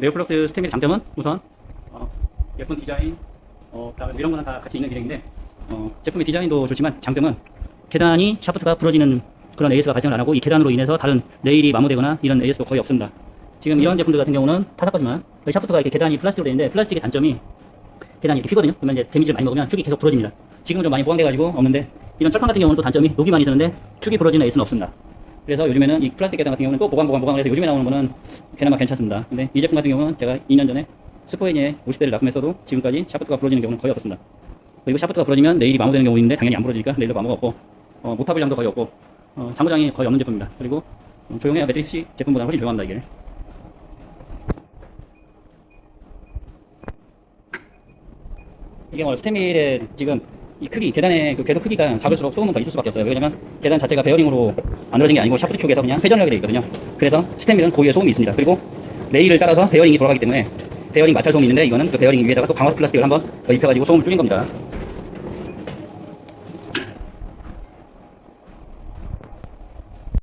네오플럭스 스템의 장점은 우선 어, 예쁜 디자인, 어, 이런 거는 다 같이 있는 기능인데 어, 제품의 디자인도 좋지만 장점은 계단이 샤프트가 부러지는 그런 AS가 발생을 안 하고 이 계단으로 인해서 다른 레일이 마모되거나 이런 AS도 거의 없습니다. 지금 이런 제품들 같은 경우는 타사거지만 샤프트가 이렇게 계단이 플라스틱으로 되어 있는데 플라스틱의 단점이 계단이 이렇게 휘거든요. 그러면 이제 데미지를 많이 먹으면 축이 계속 부러집니다. 지금은 좀 많이 보강돼가지고 없는데 이런 철판 같은 경우는 또 단점이 녹이 많이 있었는데 축이 부러지는 AS는 없습니다. 그래서 요즘에는 이 플라스틱 계단 같은 경우는 또 보강 보강 보강을 해서 요즘에 나오는 거는 그나마 괜찮습니다. 근데 이 제품 같은 경우는 제가 2년 전에 스포에니에 50대를 납품했어도 지금까지 샤프트가 부러지는 경우는 거의 없었습니다. 그리고 샤프트가 부러지면 레일이 마모되는 경우 있는데 당연히 안 부러지니까 레일도 마모가 없고 어, 모타불량도 거의 없고 어, 잠고장이 거의 없는 제품입니다. 그리고 어, 조용해요. 매트리스 제품보다 훨씬 조용합니다 이게. 이게 뭐 스테밀의 지금 이 크기 계단의 그 궤도 크기가 작을수록 소음은 더 있을 수밖에 없어요. 왜냐면 계단 자체가 베어링으로 만들어진 게 아니고 샤프트 축에서 그냥 회전을 하게 되어 있거든요. 그래서 스테밀은 고유의 소음이 있습니다. 그리고 레일을 따라서 베어링이 돌아가기 때문에 베어링 마찰 소음이 있는데 이거는 그 베어링 위에다가 또 강화 플라스틱을 한번 더 입혀가지고 소음을 줄인 겁니다.